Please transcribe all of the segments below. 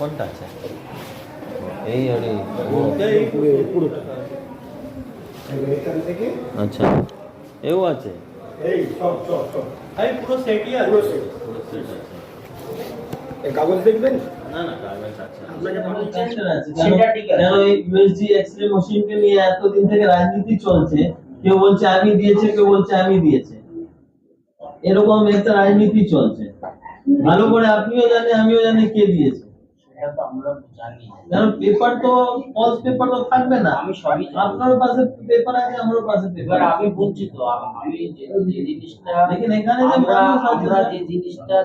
কোনটা এই আচ্ছা এও আছে? এই সব সব সব এই। পুরো সেটই আছে? পুরো সেট এই কাগজ দেখবেন নিয়ে থেকে রাজনীতি চলছে কেউ বলছে আমি দিয়েছে কেউ বলছে আমি দিয়েছে এরকম একটা রাজনীতি চলছে। ভালো করে আপনিও জানে আমিও জানি কে দিয়েছে। সেটা তো আমরা জানি। কারণ পেপার তো ফলস পেপার তো থাকবে না। আমি সবই আপনার পাশে পেপার আছে আমার পাশে এবার পেপার আমি বলছি তো আমি যে জিনিসটা দেখেন এখানে যে আমরা আমরা যে জিনিসটা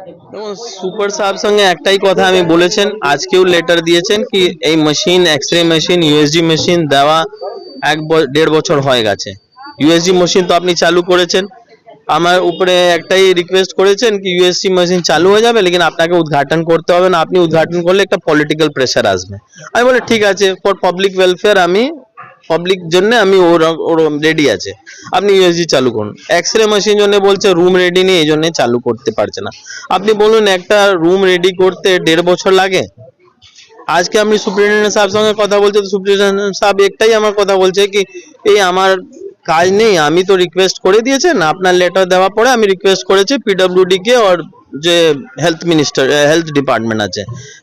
সুপার সাহেব সঙ্গে একটাই কথা আমি বলেছেন আজকেও লেটার দিয়েছেন কি এই machine X ray machine USG machine দেওয়া এক ব- দেড় বছর হয়ে গেছে। ইউএসজি মেশিন তো আপনি চালু করেছেন। আমার উপরে একটাই রিকোয়েস্ট করেছেন কি ইউএসসি মেশিন চালু হয়ে যাবে, লেকিন আপনাকে উদ্ঘাটন করতে হবে না। আপনি উদ্ঘাটন করলে একটা পলিটিক্যাল প্রেশার আসবে। আমি বলে, ঠিক আছে ফর পাবলিক ওয়েলফেয়ার আমি পাবলিক জন্য আমি ওর ওর রেডি আছে। আপনি ইউএসজি চালু করুন। এক্স রে মেশিন জন্য বলছে রুম রেডি নেই, এই জন্য চালু করতে পারছে না। আপনি বলুন, একটা রুম রেডি করতে দেড় বছর লাগে? আজকে আমি সুপ্রিনটেন্ডেন্ট সাহেব সঙ্গে কথা বলছি তো সুপ্রিনটেন্ডেন্ট সাহেব একটাই আমার কথা বলছে কি, এই আমার কাজ নেই, আমি তো রিকোয়েস্ট করে দিয়েছেন, আপনার লেটার দেওয়ার পরে আমি রিকোয়েস্ট করেছি পিডব্লিউডি কে আর যে হেলথ মিনিস্টার হেলথ ডিপার্টমেন্ট আছে।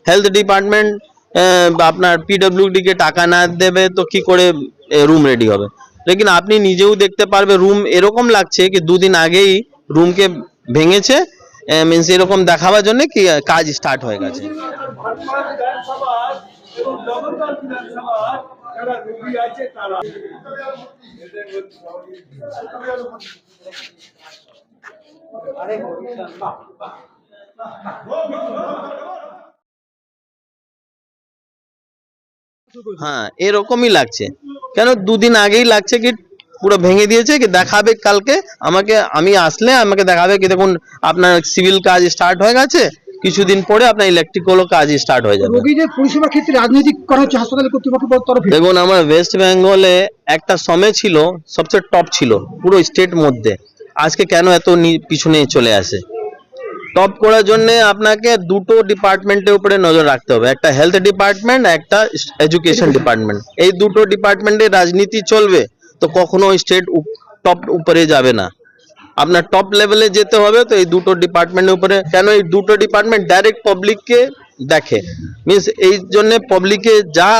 হেলথ ডিপার্টমেন্ট আপনার পিডব্লিউডি কে টাকা না দেবে তো কি করে রুম রেডি হবে? লেকিন আপনি নিজেও দেখতে পারবে রুম এরকম লাগছে কি দুদিন আগেই রুমকে ভেঙেছে মিনস এরকম দেখাবার জন্য কি কাজ স্টার্ট হয়ে গেছে। যারা রোগী আছে, তারা হ্যাঁ এরকমই লাগছে। কেন দুদিন আগেই লাগছে কি পুরো ভেঙে দিয়েছে, কি দেখাবে কালকে? আমাকে, আমি আসলে আমাকে দেখাবে কি দেখুন, আপনার সিভিল কাজ স্টার্ট হয়ে গেছে কিছুদিন পরে আপনার ইলেকট্রিক্যালও কাজ স্টার্ট হয়ে যাবে। রোগীদের পরিষেবার ক্ষেত্রে রাজনীতি করা হচ্ছে হাসপাতাল কর্তৃপক্ষের তরফে? দেখুন আমার ওয়েস্ট বেঙ্গলে একটা সময় ছিল সবচেয়ে টপ ছিল পুরো স্টেট মধ্যে। আজকে কেন এত পিছনে চলে আসে? টপ করার জন্য আপনাকে দুটো ডিপার্টমেন্টের উপরে নজর রাখতে হবে। একটা হেলথ ডিপার্টমেন্ট একটা এডুকেশন ডিপার্টমেন্ট এই দুটো ডিপার্টমেন্টে রাজনীতি চলবে তো কখনো স্টেট টপ উপরে যাবে না। আপনার টপ লেভেলে যেতে হবে তো এই দুটো ডিপার্টমেন্টের উপরে। কেন এই দুটো ডিপার্টমেন্ট ডাইরেক্ট পাবলিককে দেখে? মিনস এই জন্য পাবলিকে যা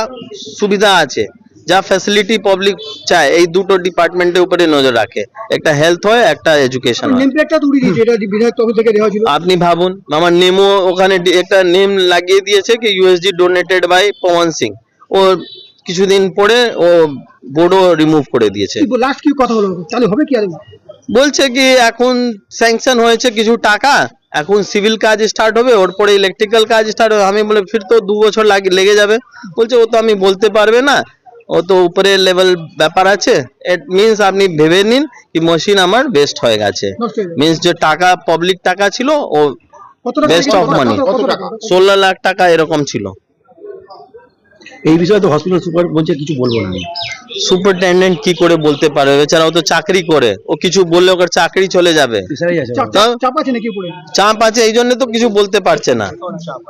সুবিধা আছে যা ফ্যাসিলিটি পাবলিক চায় এই দুটো ডিপার্টমেন্টের উপরে নজর রাখে। একটা হেলথ হয় একটা এডুকেশন নেম প্লেটটা দিয়েছে এটা বিধায়ক তরফ থেকে দেওয়া ছিল। আপনি ভাবুন আমার নেমও ওখানে একটা নেম লাগিয়ে দিয়েছে কি USD donated by Pawan Singh. ও কিছুদিন পরে ও বোর্ডও রিমুভ করে দিয়েছে। লাস্ট কি কথা হলো চালু হবে কি আর বলছে কি এখন স্যাংশন হয়েছে কিছু টাকা এখন সিভিল কাজ স্টার্ট হবে ওর পরে ইলেকট্রিক্যাল কাজ স্টার্ট হবে। আমি বলে ফির তো দু বছর লাগে লেগে যাবে। বলছে ও তো আমি বলতে পারবে না। ও তো উপরের লেভেল ব্যাপার আছে। ইট মিনস আপনি ভেবে নিন কি মেশিন আমার বেস্ট হয়ে গেছে। মিনস যে টাকা পাবলিক টাকা ছিল ও বেস্ট অফ টাকা? ষোলো লাখ টাকা এরকম ছিল। এই বিষয়ে তো হসপিটাল সুপার বলছে কিছু বলব না আমি। সুপারিনটেন্ডেন্ট কি করে বলতে পারবে বেচারা ও তো চাকরি করে ও কিছু বললে ওর চাকরি চলে যাবে আছে চাপ- আছে নাকি উপরে চাপ আছে এই জন্য তো কিছু বলতে পারছে না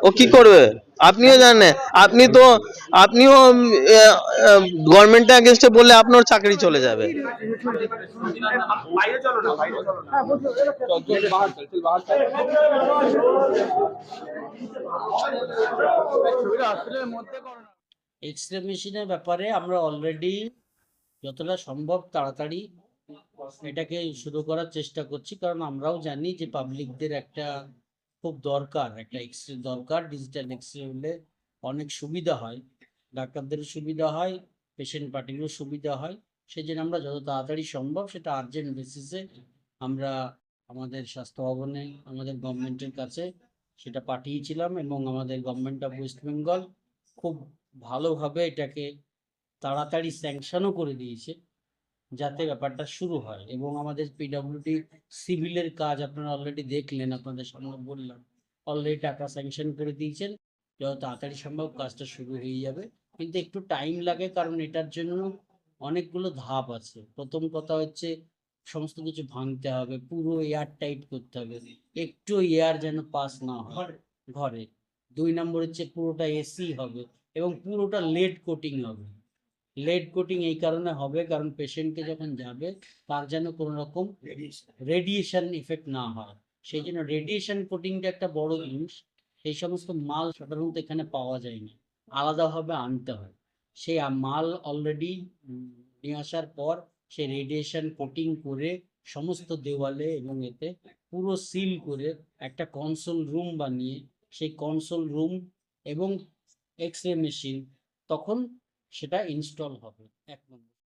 ও কি করবে আপনিও জানেন আপনি তো আপনিও গভর্নমেন্টের এগেনস্টে বললে আপনার চাকরি চলে যাবে এক্স রে মেশিনের ব্যাপারে আমরা অলরেডি যতটা সম্ভব তাড়াতাড়ি এটাকে শুরু করার চেষ্টা করছি। কারণ আমরাও জানি যে পাবলিকদের একটা খুব দরকার, একটা এক্স রে দরকার। ডিজিটাল এক্স রে হলে অনেক সুবিধা হয়। ডাক্তারদেরও সুবিধা হয় পেশেন্ট পার্টিরও সুবিধা হয়। সেই জন্য আমরা যত তাড়াতাড়ি সম্ভব সেটা আর্জেন্ট বেসিসে আমরা আমাদের স্বাস্থ্য ভবনে, আমাদের গভর্নমেন্টের কাছে সেটা পাঠিয়েছিলাম এবং আমাদের গভর্নমেন্ট অফ ওয়েস্ট বেঙ্গল খুব ভালোভাবে এটাকে তাড়াতাড়ি স্যাংশনও করে দিয়েছে, যাতে ব্যাপারটা শুরু হয়। এবং আমাদের পিডব্লিউডি সিভিলের কাজ আপনারা অলরেডি দেখলেন, আপনাদের সামনে বললাম। অলরেডি টাকা স্যাংশন করে দিয়েছেন, যত তাড়াতাড়ি সম্ভব কাজটা শুরু হয়ে যাবে। কিন্তু একটু টাইম লাগে, কারণ এটার জন্য অনেকগুলো ধাপ আছে। প্রথম কথা হচ্ছে, সমস্ত কিছু ভাঙতে হবে, পুরো এয়ার টাইট করতে হবে। একটু এয়ার যেন পাস না হয়, ঘরে। দুই নম্বর হচ্ছে পুরোটা এসি হবে। এবং পুরোটা লেড কোটিং হবে। লেড কোটিং এই কারণে হবে কারণ পেশেন্টকে যখন যাবে, তার যেন কোনো রকম রেডিয়েশন ইফেক্ট না হয়। সেই জন্য রেডিয়েশন কোটিংটা একটা বড় জিনিস। সেই সমস্ত মাল সাধারণত এখানে পাওয়া যায় না আলাদাভাবে আনতে হয়। সেই মাল অলরেডি নিয়ে আসার পর সেই রেডিয়েশন কোটিং করে সমস্ত দেওয়ালে এবং এতে পুরো সিল করে একটা কনসোল রুম বানিয়ে সেই কনসোল রুম এবং এক্স রে মেশিন তখন সেটা ইনস্টল হবে। এক নম্বর।